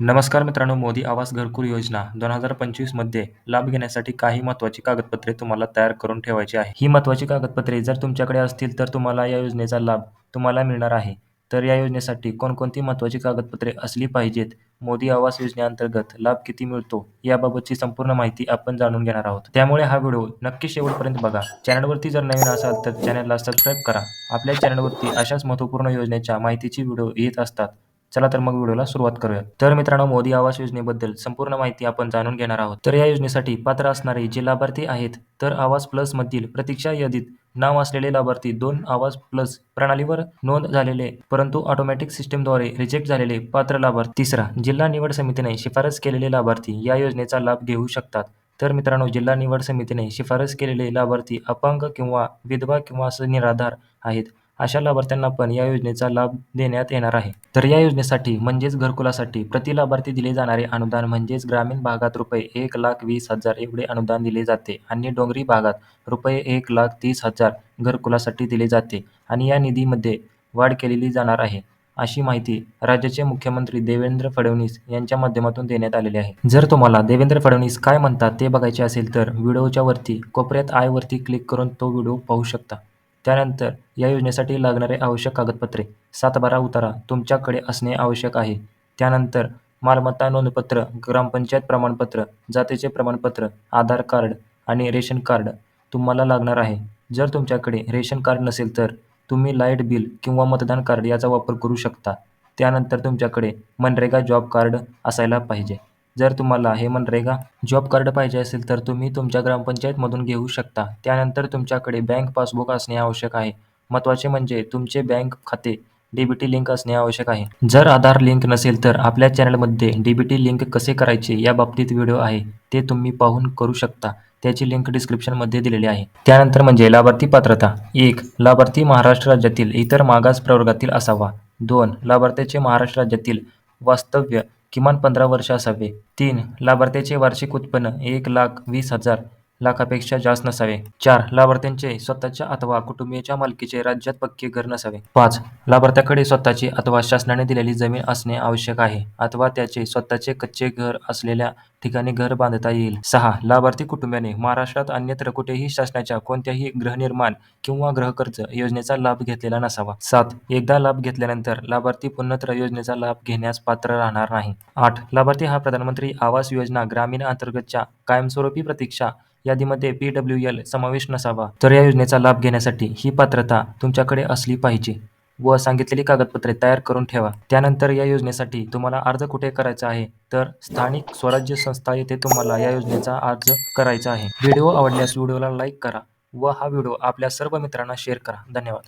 नमस्कार मित्रांनो मोदी आवास घरकुल योजना दोन हजार पंचवीसमध्ये लाभ घेण्यासाठी काही महत्त्वाची कागदपत्रे तुम्हाला तयार करून ठेवायची आहे. ही महत्त्वाची कागदपत्रे जर तुमच्याकडे असतील तर तुम्हाला या योजनेचा लाभ तुम्हाला मिळणार आहे. तर या योजनेसाठी कोणकोणती महत्त्वाची कागदपत्रे असली पाहिजेत? मोदी आवास योजनेअंतर्गत लाभ किती मिळतो? याबाबतची संपूर्ण माहिती आपण जाणून घेणार आहोत. त्यामुळे हा व्हिडिओ नक्की शेवटपर्यंत बघा. चॅनलवरती जर नवीन असाल तर चॅनलला सबस्क्राईब करा. आपल्या चॅनलवरती अशाच महत्त्वपूर्ण योजनेच्या माहितीची व्हिडिओ येत असतात. चला तर मग व्हिडिओला सुरुवात करूया. तर मित्रांनो मोदी आवास योजनेबद्दल संपूर्ण माहिती आपण जाणून घेणार आहोत. तर या योजनेसाठी पात्र असणारे जे लाभार्थी आहेत तर आवास प्लस मधील प्रतीक्षा यादीत नाव असलेले लाभार्थी दोन आवास प्लस प्रणालीवर नोंद झालेले परंतु ऑटोमॅटिक सिस्टमद्वारे रिजेक्ट झालेले पात्र लाभार्थी तिसरा जिल्हा निवड समितीने शिफारस केलेले लाभार्थी या योजनेचा लाभ घेऊ शकतात. तर मित्रांनो जिल्हा निवड समितीने शिफारस केलेले लाभार्थी अपंग किंवा विधवा किंवा निराधार आहेत. अशा लाभार्थ्यांना पण या योजनेचा लाभ देण्यात येणार आहे. तर या योजनेसाठी म्हणजेच घरकुलासाठी प्रति लाभार्थी दिले जाणारे अनुदान म्हणजेच ग्रामीण भागात रुपये एक लाख वीस हजार एवढे अनुदान दिले जाते आणि डोंगरी भागात रुपये एक लाख तीस हजार घरकुलासाठी दिले जाते आणि या निधीमध्ये वाढ केलेली जाणार आहे. अशी माहिती राज्याचे मुख्यमंत्री देवेंद्र फडणवीस यांच्या माध्यमातून देण्यात आलेली आहे. जर तुम्हाला देवेंद्र फडणवीस काय म्हणतात ते बघायचे असेल तर व्हिडिओच्या वरती कोपऱ्यात आयवरती क्लिक करून तो व्हिडिओ पाहू शकता. त्यानंतर या योजनेसाठी लागणारे आवश्यक कागदपत्रे सातबारा उतारा तुमच्याकडे असणे आवश्यक आहे. त्यानंतर मालमत्ता नोंदपत्र ग्रामपंचायत प्रमाणपत्र जातीचे प्रमाणपत्र आधार कार्ड आणि रेशन कार्ड तुम्हाला लागणार आहे. जर तुमच्याकडे रेशन कार्ड नसेल तर तुम्ही लाइट बिल किंवा मतदान कार्ड याचा वापर करू शकता. त्यानंतर तुमच्याकडे मनरेगा जॉब कार्ड असायला पाहिजे. जर तुम्हाला हे मनरेगा जॉब कार्ड पाहिजे असेल तर तुम्ही तुमच्या ग्रामपंचायतमधून घेऊ शकता. त्यानंतर तुमच्याकडे बँक पासबुक असणे आवश्यक आहे. महत्त्वाचे म्हणजे तुमचे बँक खाते डीबीटी लिंक असणे आवश्यक आहे. जर आधार लिंक नसेल तर आपल्या चॅनलमध्ये डीबीटी लिंक कसे करायचे या बाबतीत व्हिडिओ आहे. ते तुम्ही पाहून करू शकता. त्याची लिंक डिस्क्रिप्शनमध्ये दिलेली आहे. त्यानंतर म्हणजे लाभार्थी पात्रता. एक लाभार्थी महाराष्ट्र राज्यातील इतर मागास प्रवर्गातील असावा. दोन लाभार्थ्याचे महाराष्ट्र राज्यातील वास्तव्य किमान पंधरा वर्ष असावे. तीन लाभार्थ्याचे वार्षिक उत्पन्न एक लाख वीस हजार. लाखापेक्षा जास्त नसावे. चार लाभार्थ्यांचे स्वतःच्या अथवा कुटुंबियाच्या मालकीचे राज्यात पक्के घर नसावे. पाच लाभार्थ्याकडे स्वतःची अथवा शासनाने दिलेली जमीन असणे आवश्यक आहे अथवा त्याचे स्वतःचे कच्चे घर असलेल्या ठिकाणी घर बांधता येईल. सहा लाभार्थी कुटुंबाने महाराष्ट्रात अन्यत्र कुठेही शासनाच्या कोणत्याही गृहनिर्माण किंवा गृहकर्ज योजनेचा लाभ घेतलेला नसावा. सात एकदा लाभ घेतल्यानंतर लाभार्थी पुन्हा योजनेचा लाभ घेण्यास पात्र राहणार नाही. आठ लाभार्थी हा प्रधानमंत्री आवास योजना ग्रामीण अंतर्गतच्या कायमस्वरूपी प्रतीक्षा यादीमध्ये पी डब्ल्यू एल समावेश नसावा. तर या योजनेचा लाभ घेण्यासाठी ही पात्रता तुमच्याकडे असली पाहिजे व सांगितलेली कागदपत्रे तयार करून ठेवा. त्यानंतर या योजनेसाठी तुम्हाला अर्ज कुठे करायचा आहे? तर स्थानिक स्वराज्य संस्था येथे तुम्हाला या योजनेचा अर्ज करायचा आहे. व्हिडिओ आवडल्यास व्हिडिओला लाईक करा व हा व्हिडिओ आपल्या सर्व मित्रांना शेअर करा. धन्यवाद.